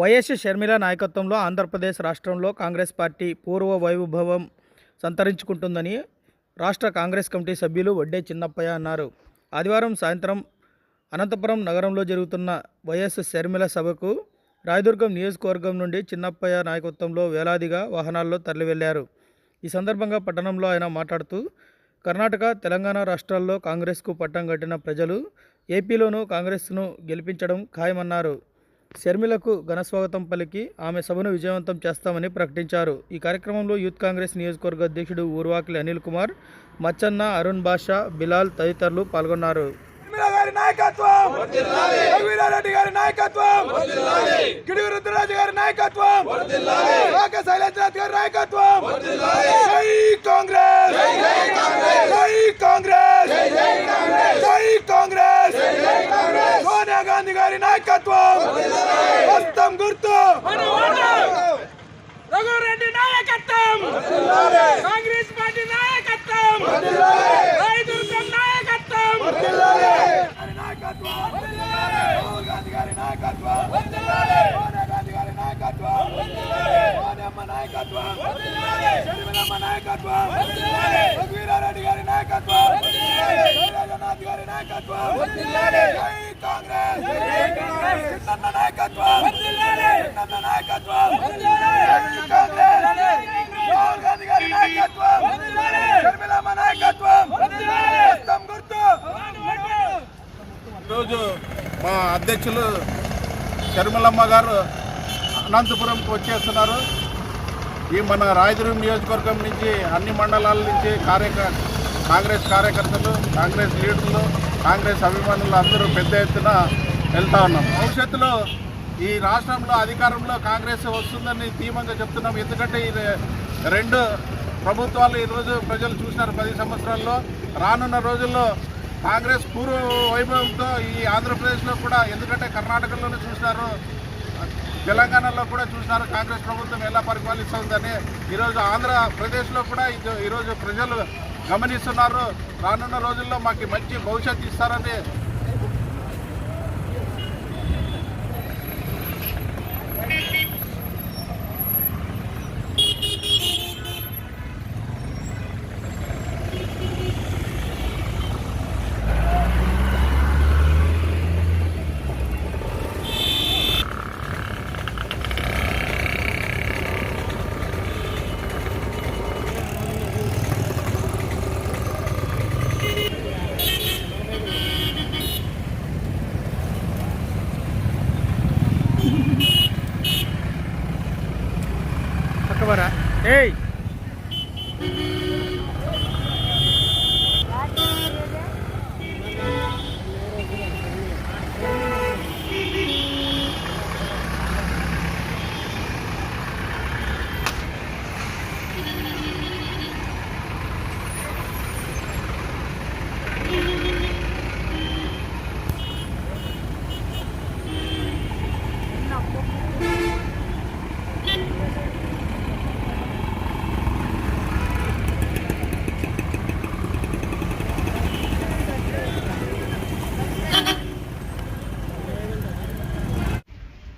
YS Sharmila నాయకత్వంలో ఆంధ్రప్రదేశ్ రాష్ట్రంలో Congress party పూర్వ వైభవం సంతరించుకుంటుందని రాష్ట్ర కాంగ్రెస్ కమిటీ సభ్యులు వడ్డే చిన్నప్పయ్య అన్నారు. ఆదివారం సాయంత్రం అనంతపురం నగరంలో జరుగుతున్న వైఎస్ షర్మిల సభకు రాయదుర్గం నియోజకవర్గం నుండి చిన్నప్పయ్య నాయకత్వంలో వేలాదిగా వాహనాల్లో తరలివెళ్ళారు. ఈ సందర్భంగా పట్టణంలో ఆయన మాట్లాడుతూ కర్ణాటక తెలంగాణ రాష్ట్రాల్లో కాంగ్రెస్కు పట్టం కట్టిన ప్రజలు ఏపీలోనూ కాంగ్రెస్ను గెలిపించడం ఖాయమన్నారు. షర్మిలకు ఘనస్వాగతం పలికి ఆమె సభను విజయవంతం చేస్తామని ప్రకటించారు. ఈ కార్యక్రమంలో యూత్ కాంగ్రెస్ నియోజకవర్గ అధ్యక్షుడు ఊర్వాకిలి అనిల్ కుమార్ మచ్చన్న అరుణ్ బాషా బిలాల్ తదితరులు పాల్గొన్నారు. షర్మిల గారి నాయకత్వం! రఘువీరారెడ్డి గారి నాయకత్వం! గిడుగు రుద్రరాజు గారి నాయకత్వం! రాక శైలేంద్రనాథ్ గారి నాయకత్వం! జై కాంగ్రెస్ జై కాంగ్రెస్ జై కాంగ్రెస్ సోనియా గాంధీ గారి నాయకత్వం. హస్తం గుర్తు. రఘురెడ్డి నాయకత్వం. కాంగ్రెస్ పార్టీ నాయకత్వం. రాయదుర్గం నాయకత్వం. రాహుల్ గాంధీ గారి నాయకత్వం సోనియా గాంధీ గారి నాయకత్వం సోనియమ్మ నాయకత్వం షర్మిలమ్మ నాయకత్వం రఘువీరారెడ్డి గారి నాయకత్వం శైలజనాథ్ గారి నాయకత్వం జై కాంగ్రెస్ చిన్నన్న నాయకత్వం చిన్నన్న నాయకత్వం జై కాంగ్రెస్ రాహుల్ గాంధీ గారి నాయకత్వం షర్మిలమ్మ నాయకత్వం హస్తం గుర్తు ఈరోజు మా అధ్యక్షులు షర్మిలమ్మ గారు అనంతపురంకి వచ్చేస్తున్నారు. ఈ మన రాయదుర్గం నియోజకవర్గం నుంచి అన్ని మండలాల నుంచి కార్యక కాంగ్రెస్ కార్యకర్తలు కాంగ్రెస్ లీడర్లు కాంగ్రెస్ అభిమానులు అందరూ పెద్ద ఎత్తున వెళ్తా ఉన్నాం. భవిష్యత్తులో ఈ రాష్ట్రంలో అధికారంలో కాంగ్రెస్ వస్తుందని ధీమంగా చెప్తున్నాం. ఎందుకంటే ఈ రెండు ప్రభుత్వాలు ఈరోజు ప్రజలు చూసినారు. పది సంవత్సరాల్లో రానున్న రోజుల్లో కాంగ్రెస్ పూర్వ వైభవంతో ఈ ఆంధ్రప్రదేశ్లో కూడా ఎందుకంటే కర్ణాటకలోనే చూసినారు తెలంగాణలో కూడా చూసినారు కాంగ్రెస్ ప్రభుత్వం ఎలా పరిపాలిస్తుందని. ఈరోజు ఆంధ్రప్రదేశ్లో కూడా ఈరోజు ప్రజలు గమనిస్తున్నారు. రానున్న రోజుల్లో మాకు మంచి భవిష్యత్తు ఇస్తారని đi Thank you.